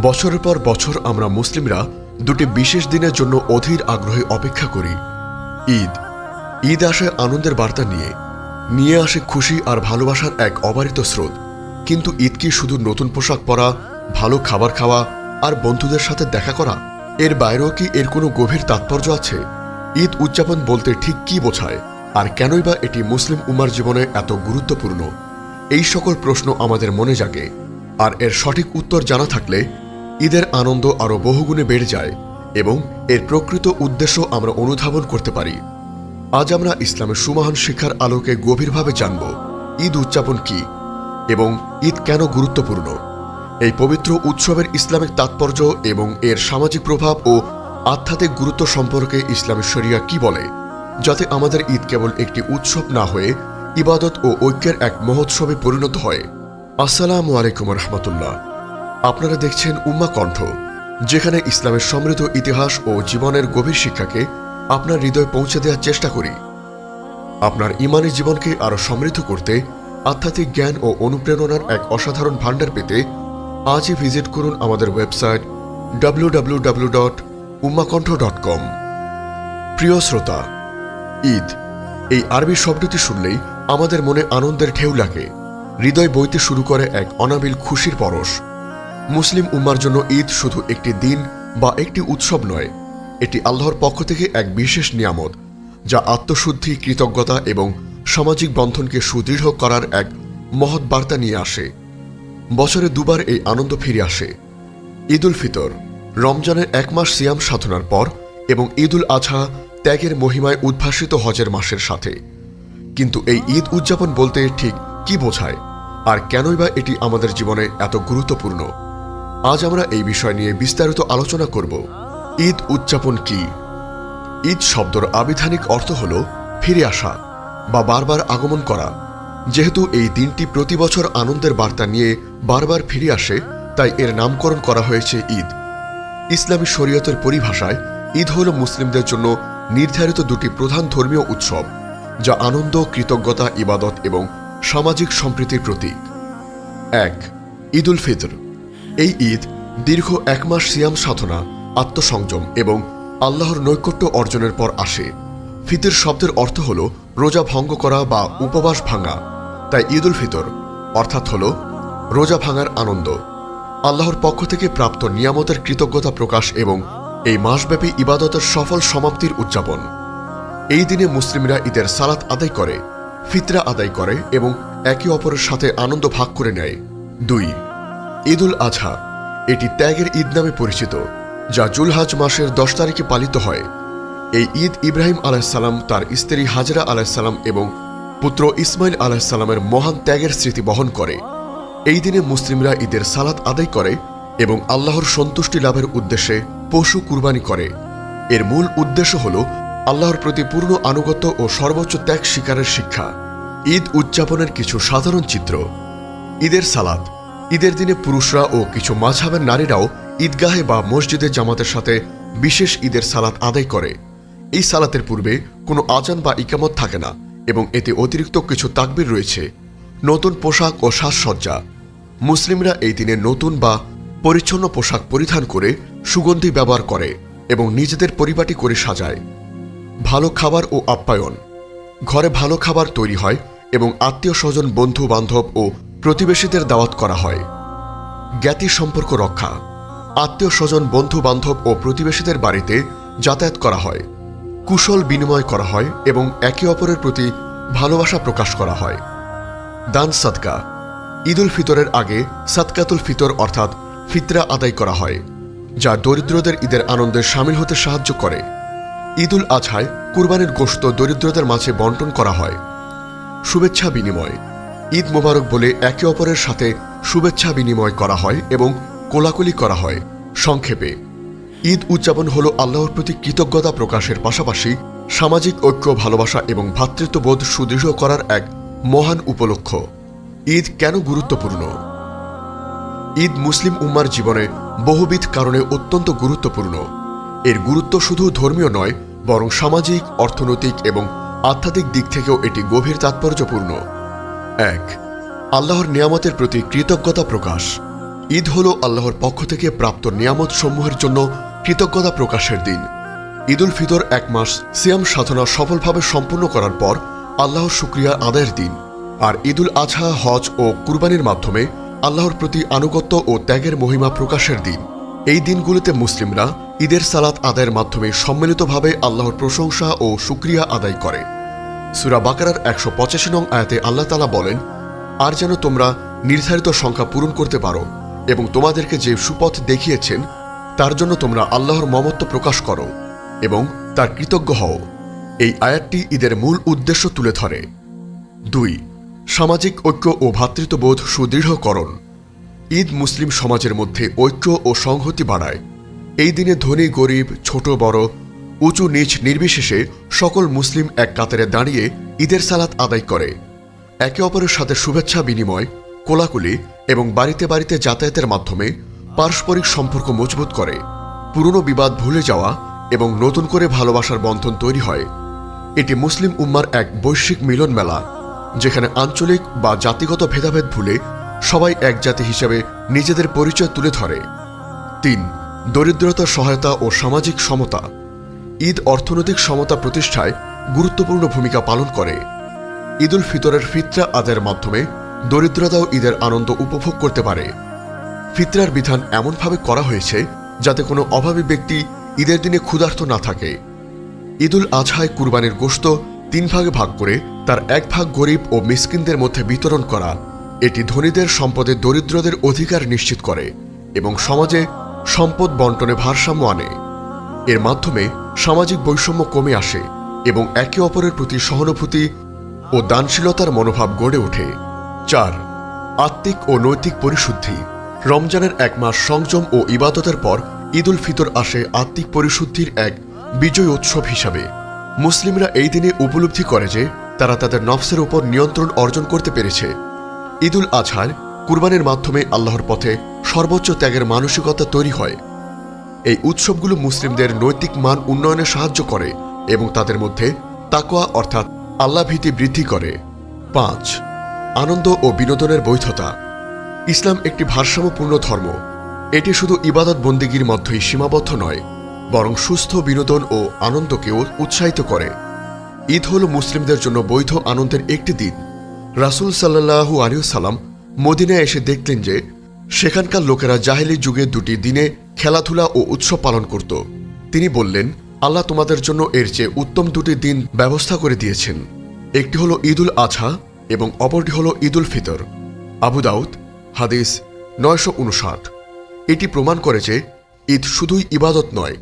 বছরের পর বছর আমরা মুসলিমরা দুটি বিশেষ দিনের জন্য অধীর আগ্রহে অপেক্ষা করি। ঈদ। ঈদ আসে আনন্দের বার্তা নিয়ে। নিয়ে আসে খুশি আর ভালোবাসার এক অবারিত স্রোত। কিন্তু ঈদ কি শুধু নতুন পোশাক পরা, ভালো খাবার খাওয়া আর বন্ধুদের সাথে দেখা করা? এর বাইরেও কি এর কোনো গভীর তাৎপর্য আছে? ঈদ উদযাপন বলতে ঠিক কি বোঝায়? আর কেনই বা এটি মুসলিম উমার জীবনে এত গুরুত্বপূর্ণ? এই সকল প্রশ্ন আমাদের মনে জাগে। আর এর সঠিক উত্তর জানা থাকলে ঈদের আনন্দ আরও বহুগুণে বেড়ে যায় এবং এর প্রকৃত উদ্দেশ্য আমরা অনুধাবন করতে পারি। আজ আমরা ইসলামের সুমহান শিক্ষার আলোকে গভীরভাবে জানব, ঈদ উদযাপন কি এবং ঈদ কেন গুরুত্বপূর্ণ? এই পবিত্র উৎসবের ইসলামিক তাৎপর্য এবং এর সামাজিক প্রভাব ও আধ্যাত্মিক গুরুত্ব সম্পর্কে ইসলামী শরিয়া কি বলে, যাতে আমাদের ঈদ কেবল একটি উৎসব না হয়ে ইবাদত ও ঐক্যের এক মহোৎসবে পরিণত হয়। আসসালামু আলাইকুম রহমতুল্লাহ। আপনারা দেখছেন উম্মা কণ্ঠ, যেখানে ইসলামের সমৃদ্ধ ইতিহাস ও জীবনের গভীর শিক্ষাকে আপনার হৃদয়ে পৌঁছে দেওয়ার চেষ্টা করি। আপনার ইমানি জীবনকে আরও সমৃদ্ধ করতে আধ্যাত্মিক জ্ঞান ও অনুপ্রেরণার এক অসাধারণ ভাণ্ডার পেতে আজই ভিজিট করুন আমাদের website W dot dot com প্রিয় শ্রোতা, ঈদ, এই আরবি শব্দটি শুনলেই আমাদের মনে আনন্দের ঢেউ লাগে। হৃদয় বইতে শুরু করে এক অনাবিল খুশির পরশ। মুসলিম উম্মার জন্য ঈদ শুধু একটি দিন বা একটি উৎসব নয়, এটি আল্লাহর পক্ষ থেকে এক বিশেষ নিয়ামত, যা আত্মশুদ্ধি, কৃতজ্ঞতা এবং সামাজিক বন্ধনকে সুদৃঢ় করার এক মহৎ বার্তা নিয়ে আসে। বছরে দুবার এই আনন্দ ফিরে আসে। ঈদ উল ফিতর, রমজানের এক মাস সিয়াম সাধনার পর এবং ঈদ উল আজহা ত্যাগের মহিমায় উদ্ভাসিত হজের মাসের সাথে। কিন্তু এই ঈদ উদযাপন বলতে ঠিক কি বোঝায়? আর কেনই বা এটি আমাদের জীবনে এত গুরুত্বপূর্ণ? আজ আমরা এই বিষয় নিয়ে বিস্তারিত আলোচনা করব। ঈদ উদযাপন কি? ঈদ শব্দর আবিধানিক অর্থ হল ফিরে আসা বা বারবার আগমন করা। যেহেতু এই দিনটি প্রতি বছর আনন্দের বার্তা নিয়ে বারবার ফিরে আসে, তাই এর নামকরণ করা হয়েছে ঈদ। ইসলামী শরীয়তের পরিভাষায়, ঈদ হল মুসলিমদের জন্য নির্ধারিত দুটি প্রধান ধর্মীয় উৎসব, যা আনন্দ, কৃতজ্ঞতা, ইবাদত এবং সামাজিক সম্প্রীতির প্রতীক। এক ঈদ উল ফিতর। এই ঈদ দীর্ঘ এক মাস সিয়াম সাধনা, আত্মসংযম এবং আল্লাহর নৈকট্য অর্জনের পর আসে। ফিতর শব্দের অর্থ হল রোজা ভঙ্গ করা বা উপবাস ভাঙা। তাই ঈদ উল ফিতর অর্থাৎ হল রোজা ভাঙার আনন্দ। আল্লাহর পক্ষ থেকে প্রাপ্ত নিয়ামতের কৃতজ্ঞতা প্রকাশ এবং এই মাসব্যাপী ইবাদতের সফল সমাপ্তির উদযাপন। এই দিনে মুসলিমরা ঈদের সালাত আদায় করে, ফিতরা আদায় করে এবং একে অপরের সাথে আনন্দ ভাগ করে নেয়। দুই ঈদ উল আজহা। এটি ত্যাগের ঈদ নামে পরিচিত, যা জুলহাজ মাসের দশ তারিখে পালিত হয়। এই ঈদ ইব্রাহিম আলাহিসাল্লাম তার স্ত্রী হাজরা আলাহিসাল্লাম এবং পুত্র ইসমাইল আলাহিসাল্লামের মহান ত্যাগের স্মৃতি বহন করে। এই দিনে মুসলিমরা ঈদের সালাত আদায় করে এবং আল্লাহর সন্তুষ্টি লাভের উদ্দেশ্যে পশু কুরবানি করে। এর মূল উদ্দেশ্য হল আল্লাহর প্রতি পূর্ণ আনুগত্য ও সর্বোচ্চ ত্যাগ শিকারের শিক্ষা। ঈদ উদযাপনের কিছু সাধারণ চিত্র। ঈদের সালাত ঈদের দিনে পুরুষরা ও কিছু মাঝহাবের নারীরাও ঈদগাহে বা মসজিদে জামাতের সাথে বিশেষ ঈদের সালাত আদায় করে। এই সালাতের পূর্বে কোনো আজান বা ইকামত থাকে না এবং এতে অতিরিক্ত কিছু তাকবির রয়েছে। নতুন পোশাক ও সাজসজ্জা। মুসলিমরা এই দিনে নতুন বা পরিচ্ছন্ন পোশাক পরিধান করে সুগন্ধি ব্যবহার করে এবং নিজেদের পরিপাটি করে সাজায়। ভালো খাবার ও আপ্যায়ন। ঘরে ভালো খাবার তৈরি হয় এবং আত্মীয় স্বজন বন্ধু বান্ধব ও প্রতিবেশীদের দাওয়াত করা হয়। জ্ঞাতি সম্পর্ক রক্ষা আত্মীয় স্বজন বন্ধু বান্ধব ও প্রতিবেশীদের বাড়িতে যাতায়াত করা হয়। কুশল বিনিময় করা হয় এবং একে অপরের প্রতি ভালোবাসা প্রকাশ করা হয়। দান সাদকা ঈদ উল ফিতরের আগে সাদকাতুল ফিতর অর্থাৎ ফিতরা আদায় করা হয়, যা দরিদ্রদের ঈদের আনন্দে সামিল হতে সাহায্য করে। ঈদ উল আজহায় কুরবানির গোশত দরিদ্রদের মাঝে বন্টন করা হয়। শুভেচ্ছা বিনিময় ঈদ মোবারক বলে একে অপরের সাথে শুভেচ্ছা বিনিময় করা হয় এবং কোলাকুলি করা হয় সংক্ষেপে। ঈদ উদযাপন হল আল্লাহর প্রতি কৃতজ্ঞতা প্রকাশের পাশাপাশি সামাজিক ঐক্য, ভালোবাসা এবং ভ্রাতৃত্ববোধ সুদৃঢ় করার এক মহান উপলক্ষ। ঈদ কেন গুরুত্বপূর্ণ? ঈদ মুসলিম উম্মার জীবনে বহুবিধ কারণে অত্যন্ত গুরুত্বপূর্ণ। এর গুরুত্ব শুধু ধর্মীয় নয়, বরং সামাজিক, অর্থনৈতিক এবং আধ্যাত্মিক দিক থেকেও এটি গভীর তাৎপর্যপূর্ণ। এক, আল্লাহর নিয়ামতের প্রতি কৃতজ্ঞতা প্রকাশ। ঈদ হল আল্লাহর পক্ষ থেকে প্রাপ্ত নিয়ামত সমূহের জন্য কৃতজ্ঞতা প্রকাশের দিন। ঈদুল ফিতর এক মাস সিয়াম সাধনা সফলভাবে সম্পূর্ণ করার পর আল্লাহর শুক্রিয়া আদায়ের দিন। আর ঈদুল আজহা, হজ ও কুরবানির মাধ্যমে আল্লাহর প্রতি আনুগত্য ও ত্যাগের মহিমা প্রকাশের দিন। এই দিনগুলোতে মুসলিমরা ঈদের সালাত আদায়ের মাধ্যমে সম্মিলিতভাবে আল্লাহর প্রশংসা ও শুক্রিয়া আদায় করে। সুরা বাকারার একশো পঁচাশি নং আয়াতে আল্লাহ তালা বলেন, আর যেন তোমরা নির্ধারিত সংখ্যা পূরণ করতে পারো এবং তোমাদেরকে যে সুপথ দেখিয়েছেন, তার জন্য তোমরা আল্লাহর মমত্ব প্রকাশ করো এবং তার কৃতজ্ঞ হও। এই আয়াতটি ঈদের মূল উদ্দেশ্য তুলে ধরে। দুই, সামাজিক ঐক্য ও ভ্রাতৃত্ববোধ সুদৃঢ়করণ। ঈদ মুসলিম সমাজের মধ্যে ঐক্য ও সংহতি বাড়ায়। এই দিনে ধনী, গরিব, ছোট, বড় উঁচু নিচ নির্বিশেষে সকল মুসলিম এক কাতারে দাঁড়িয়ে ঈদের সালাত আদায় করে। একে অপরের সাথে শুভেচ্ছা বিনিময়, কোলাকুলি এবং বাড়িতে বাড়িতে যাতায়াতের মাধ্যমে পারস্পরিক সম্পর্ক মজবুত করে। পুরনো বিবাদ ভুলে যাওয়া এবং নতুন করে ভালোবাসার বন্ধন তৈরি হয়। এটি মুসলিম উম্মার এক বৈশ্বিক মিলন মেলা, যেখানে আঞ্চলিক বা জাতিগত ভেদাভেদ ভুলে সবাই এক জাতি হিসেবে নিজেদের পরিচয় তুলে ধরে। তিন, দরিদ্রতা, সহায়তা ও সামাজিক সমতা। ঈদ অর্থনৈতিক সমতা প্রতিষ্ঠায় গুরুত্বপূর্ণ ভূমিকা পালন করে। ঈদুল ফিতরের ফিতরা আদায়ের মাধ্যমে দরিদ্রতাও ঈদের আনন্দ উপভোগ করতে পারে। ফিতরার বিধান এমনভাবে করা হয়েছে যাতে কোনো অভাবী ব্যক্তি ঈদের দিনে ক্ষুধার্ত না থাকে। ঈদুল আজহায় কুরবানির গোশত তিন ভাগে ভাগ করে তার এক ভাগ গরিব ও মিসকিনদের মধ্যে বিতরণ করা। এটি ধনীদের সম্পদে দরিদ্রদের অধিকার নিশ্চিত করে এবং সমাজে সম্পদ বন্টনে ভারসাম্য আনে। এর মাধ্যমে সামাজিক বৈষম্য কমে আসে এবং একে অপরের প্রতি সহানুভূতি ও দানশীলতার মনোভাব গড়ে ওঠে। চার, আত্মিক ও নৈতিক পরিশুদ্ধি। রমজানের এক মাস সংযম ও ইবাদতের পর ঈদুল ফিতর আসে আত্মিক পরিশুদ্ধির এক বিজয় উৎসব হিসাবে। মুসলিমরা এই দিনে উপলব্ধি করে যে তারা তাদের নফসের উপর নিয়ন্ত্রণ অর্জন করতে পেরেছে। ঈদুল আজহার কুরবানির মাধ্যমে আল্লাহর পথে সর্বোচ্চ ত্যাগের মানসিকতা তৈরি হয়। এই উৎসবগুলো মুসলিমদের নৈতিক মান উন্নয়নে সাহায্য করে এবং তাদের মধ্যে তাকোয়া অর্থাৎ আল্লাহ ভীতি বৃদ্ধি করে। পাঁচ, আনন্দ ও বিনোদনের বৈধতা। ইসলাম একটি ভারসাম্যপূর্ণ ধর্ম। এটি শুধু ইবাদত বন্দিগির মধ্যেই সীমাবদ্ধ নয়, বরং সুস্থ বিনোদন ও আনন্দকেও উৎসাহিত করে। ঈদ হল মুসলিমদের জন্য বৈধ আনন্দের একটি দিন। রাসুল সাল্লাহু আলিয়াল্লাম মদিনায় এসে দেখলেন যে, সেখানকার লোকেরা জাহেলি যুগে দুটি দিনে খেলাধুলা ও উৎসব পালন করত। তিনি বললেন, আল্লাহ তোমাদের জন্য এর চেয়ে উত্তম দুটি দিন ব্যবস্থা করে দিয়েছেন। একটি হলো ঈদুল আজহা এবং অপরটি হলো ঈদুল ফিতর। আবু দাউদ, হাদিস নয়শো উনষাট। এটি প্রমাণ করে যে ঈদ শুধুই ইবাদত নয়,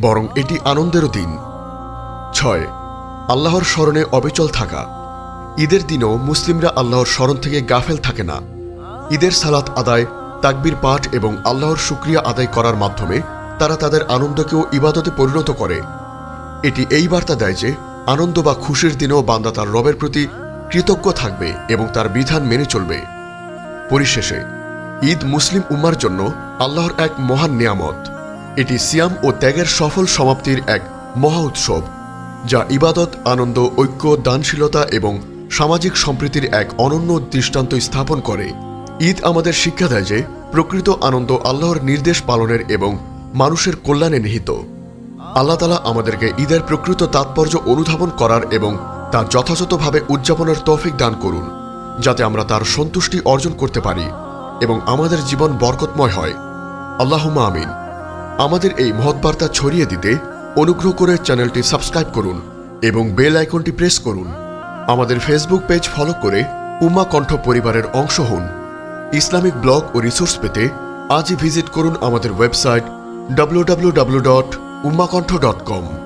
বরং এটি আনন্দেরও দিন। ছয়, আল্লাহর স্মরণে অবিচল থাকা। ঈদের দিনও মুসলিমরা আল্লাহর স্মরণ থেকে গাফেল থাকে না। ঈদের সালাত আদায় তাকবির পাঠ এবং আল্লাহর শুক্রিয়া আদায় করার মাধ্যমে তারা তাদের আনন্দকেও ইবাদতে পরিণত করে। এটি এই বার্তা দেয় যে, আনন্দ বা খুশির দিনেও বান্দা তার রবের প্রতি কৃতজ্ঞ থাকবে এবং তার বিধান মেনে চলবে। পরিশেষে, ঈদ মুসলিম উম্মার জন্য আল্লাহর এক মহান নিয়ামত। এটি সিয়াম ও ত্যাগের সফল সমাপ্তির এক মহা উৎসব, যা ইবাদত, আনন্দ, ঐক্য, দানশীলতা এবং সামাজিক সম্প্রীতির এক অনন্য দৃষ্টান্ত স্থাপন করে। ঈদ আমাদের শিক্ষা দেয় যে, প্রকৃত আনন্দ আল্লাহর নির্দেশ পালনের এবং মানুষের কল্যাণে নিহিত। আল্লাহ তালা আমাদেরকে ঈদের প্রকৃত তাৎপর্য অনুধাবন করার এবং তা যথাযথভাবে উদযাপনের তৌফিক দান করুন, যাতে আমরা তার সন্তুষ্টি অর্জন করতে পারি এবং আমাদের জীবন বরকতময় হয়। আল্লাহুম্মা আমিন। আমাদের এই মহৎ বার্তা ছড়িয়ে দিতে অনুগ্রহ করে চ্যানেলটি সাবস্ক্রাইব করুন এবং বেল আইকনটি প্রেস করুন। আমাদের ফেসবুক পেজ ফলো করে উমা কণ্ঠ পরিবারের অংশ হন। ইসলামিক ব্লগ ও রিসোর্স পেতে আজই ভিজিট করুন আমাদের ওয়েবসাইট www.ummakontho.com